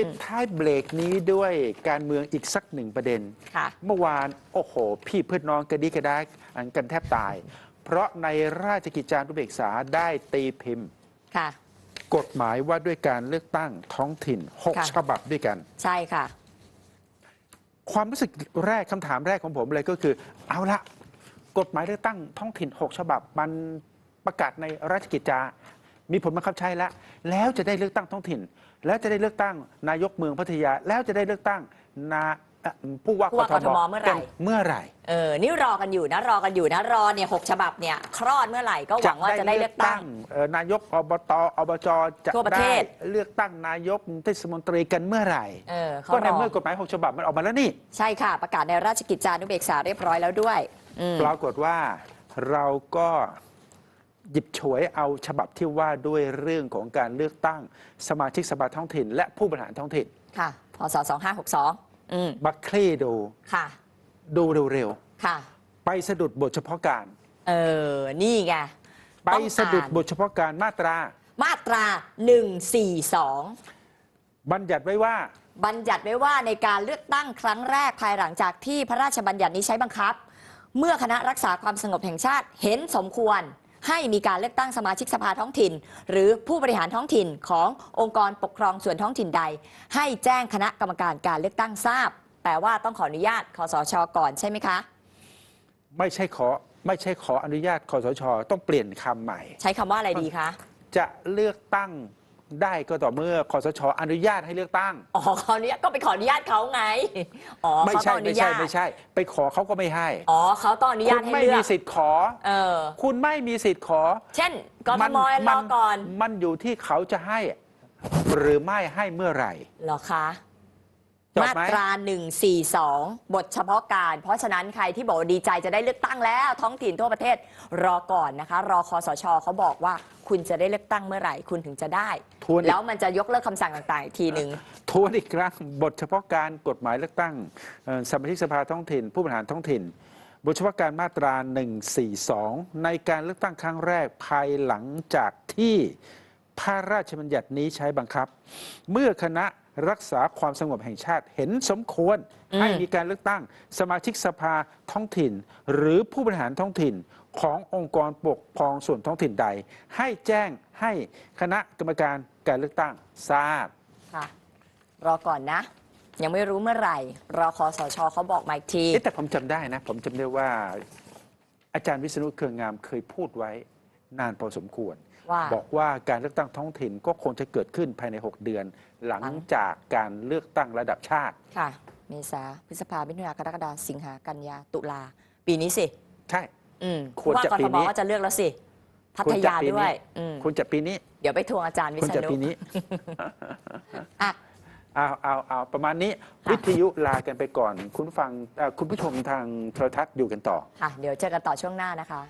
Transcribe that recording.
ปิดท้ายเบรกนี้ด้วยการเมืองอีกสักหนึ่งประเด็นค่ะเมื่อวานโอ้โห พี่เพื่อนน้องกระดิกระดากอันกันแทบตาย เพราะในราชกิจจานุเบกษาได้ตีพิมพ์ค่ะกฎหมายว่าด้วยการเลือกตั้งท้องถิ่นค่ะ6ฉบับด้วยกัน ใช่ค่ะ ความรู้สึกแรกคำถามแรกของผมเลยก็คือ เอาละกฎหมายเลือกตั้งท้องถิ่น6ฉบับมันประกาศในราชกิจจา มีผลบังคับใช้แล้ว แล้วจะได้เลือกตั้งท้องถิ่น แล้วจะได้เลือกตั้งนายกเมืองพัทยา แล้วจะได้เลือกตั้งนาเอ่อผู้ว่าผู้ว่ากทมเมื่อไหร่กันเมื่อไหร่ เออ นี่รอกันอยู่นะ รอกันอยู่นะ รอเนี่ยหกฉบับเนี่ย คลอดเมื่อไหร่ก็หวังว่าจะได้เลือกตั้ง เอ่อนายกอบตอบจจะทั่วประเทได้ศ เลือกตั้งนายกเทศมนตรีกันเมื่อไหร่ เออเขาก็ในรอเมื่อกฎหมาย6ฉบับมันออกมาแล้วนี่ ใช่ค่ะ ประกาศในราชกิจจานุเบกษาเรียบร้อยแล้วด้วยอืม ปรากฏว่าเราก็ หยิบฉวยเอาฉบับที่ว่าด้วยเรื่องของการเลือกตั้ง สมาชิกสภาท้องถิ่น และผู้บริหารท้องถิ่น ค่ะพศ2562อืมมาคลี่ดู ค่ะ ดูเร็วค่ะ ๆ ไปสะดุดบทเฉพาะการ เออ นี่ไงไปต้องสะดุดอ่านบทเฉพาะการมาตรา มาตรา 142 บัญญัติไว้ว่า บัญญัติไว้ว่าในการเลือกตั้งครั้งแรกภายหลังจากที่พระราชบัญญัตินี้ใช้บังคับ เมื่อคณะรักษาความสงบแห่งชาติเห็นสมควร ให้มีการเลือกตั้งสมาชิกสภาท้องถิ่น หรือผู้บริหารท้องถิ่นขององค์กรปกครองส่วนท้องถิ่นใด ให้แจ้งคณะกรรมการการเลือกตั้งทราบ แต่ว่าต้องขออนุญาตคอสชก่อนใช่ไหมคะ ไม่ใช่ขอไม่ใช่ขออนุญาตคอสช ต้องเปลี่ยนคำใหม่ ใช้คำว่าอะไรดีคะ จะเลือกตั้ง ได้ก็ต่อเมื่อคอสชอนุญาตให้เลือกตั้ง อ๋อขออนุญาตก็ไปขออนุญาตเขาไง อ๋อไม่เขาใช่ต้องอไม่นุใช่ญาตไม่ใช่ ไปขอเขาก็ไม่ให้ อ๋อเขาต้องอนุญาคุตณให้ไม่เลือมีกสิทธิ์ขอ เออ คุณไม่มีสิทธิ์ขอ เช่นกทมรมัอก่อน มันอยู่ที่เขาจะให้ หรือไม่ให้เมื่อไหร่เหรอคะ จบมาไหม ตรา 142 บทเฉพาะการ เพราะฉะนั้นใครที่บอกว่าดีใจจะได้เลือกตั้งแล้ว ท้องถิ่นทั่วประเทศรอก่อนนะคะ รอคอสชเขาบอกว่า คุณจะได้เลือกตั้งเมื่อไหร่ คุณถึงจะได้ ทวนอีแล้กวมันจะยกเลิกคำสั่งต่างๆอีกทีหนึ่ง ทวนอีกครั้งบทเฉพาะการกฎหมายเลือกตั้งเอ่อสมาชิกสภาท้องถิ่น ผู้บริหารท้องถิ่น บทเฉพาะการมาตรา 142 ในการเลือกตั้งครั้งแรกภายหลังจากที่พระราชบัญญัตินี้ใช้บังคับ เมื่อคณะ รักษาความสงบแห่งชาติ เห็นสมควรอืมให้มีการเลือกตั้ง สมาชิกสภาท้องถิ่น หรือผู้บริหารท้องถิ่นขององค์กรปกครองส่วนท้องถิ่นใด ให้แจ้งให้คณะกรรมการการเลือกตั้งทราบค่ะรอก่อนนะ ยังไม่รู้เมื่อไหร่ รอคอสชเขาบอกมาอีกทีเอ๊ะแต่ผมจำได้นะ ผมจำได้ว่า อาจารย์วิษณุเครืองามเคยพูดไว้นานพอสมควร ว่าบอกว่าการเลือกตั้งท้องถิ่นก็คงจะเกิดขึ้นภายใน 6 เดือนหลังหลังจากการเลือกตั้งระดับชาติ ค่ะ เมษาพฤษภามิถุนากรกฎาสิงหากันยาตุลา ปีนี้สิ ใช่ อืมควรจะว่ากปีทนี้มก็จะเลือกแล้วสิ พัทยาด้วยอืมคุณจะปีนี้ เดี๋ยวไปทวงอาจารย์วิคุณษจะณุปีนี้อะเอาเอาเอาประมาณนี้ค่ะวิทยุลากันไปก่อน คุณฟังเอ่อคุณผู้ชมทางโทรทัศน์อยู่กันต่อ ค่ะ เดี๋ยวเจอกันต่อช่วงหน้านะคะ